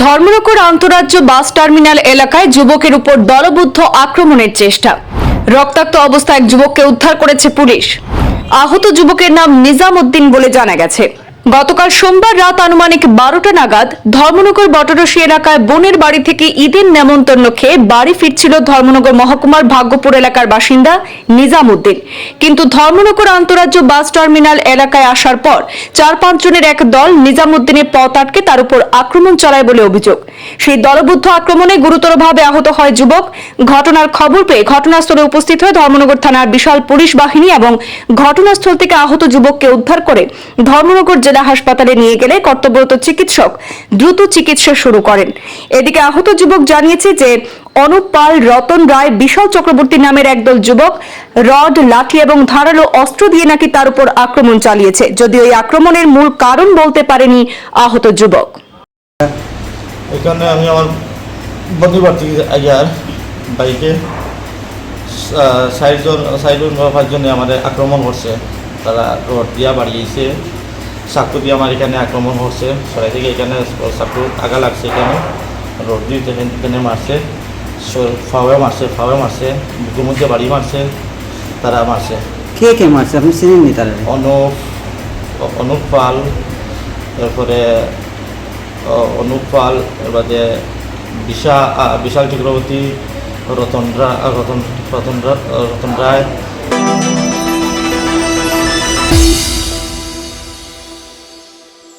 Dharmanagar আন্তরাজ্য bus terminal এলাকায় যুবকের উপর দলবদ্ধ আক্রমণের চেষ্টা। রক্তাক্ত অবস্থায় এক যুবককে উদ্ধার করেছে পুলিশ। আহত যুবকের নাম নিজাম উদ্দিন বলে জানা গেছে। গতকাল সোমবার রাত আনুমানিক বারোটা নাগাদ ধর্মনগর বটরসি এলাকায় বোনের বাড়ি থেকে ঈদের নেমন্তন্ন খেয়ে বাড়ি ফিরছিল ধর্মনগর মহকুমার ভাগ্যপুর এলাকার বাসিন্দা নিজাম উদ্দিন কিন্তু ধর্মনগর আন্তরাজ্য বাস টার্মিনাল এলাকায় আসার পর চার পাঁচ জনের এক দল নিজাম উদ্দিনের পথ আটকে তার উপর আক্রমণ চালায় বলে অভিযোগ। সেই দলবদ্ধ আক্রমণে গুরুতরভাবে আহত হয় যুবক। ঘটনার খবর পেয়ে ঘটনাস্থলে উপস্থিত হয়ে ধর্মনগর থানার বিশাল পুলিশ বাহিনী এবং ঘটনাস্থল থেকে আহত যুবককে উদ্ধার করে ধর্মনগর জেলা হাসপাতালে নিয়ে গেলে কর্তব্যরত চিকিৎসক দ্রুত চিকিৎসা শুরু করেন। এদিকে আহত যুবক জানিয়েছে যে, অনুপ পাল রতন রায়, বিশাল চক্রবর্তী নামের একদল যুবক রড, লাঠি এবং ধারালো অস্ত্র দিয়ে নাকি তার উপর আক্রমণ চালিয়েছে। যদিও এই আক্রমণের মূল কারণ বলতে পারেনি আহত যুবক। এখানে আমি আমার বন্ধুবার থেকে আইয়ার বাইকে চারজন বা পাঁচজনে আমাদের আক্রমণ করছে। তারা রড দিয়া বাড়িয়েছে। চাকু দিয়ে আমার এখানে আক্রমণ হচ্ছে। সবাই থেকে এখানে চাকু আগা লাগছে এখানে। রোড দিয়ে এখানে মারছে ফাওয়ে মারছে ফাওয়ে মারছে বুকুর মধ্যে বাড়ি মারছে তারা মারছে। কে কে মারছে? আপনি চিনেননি তারা অনুপ অনুপ পাল তারপরে অনুপ পাল এবারে বিশা বিশাল চক্রবর্তী রতন রা- রতন রতন রা- রতন রায়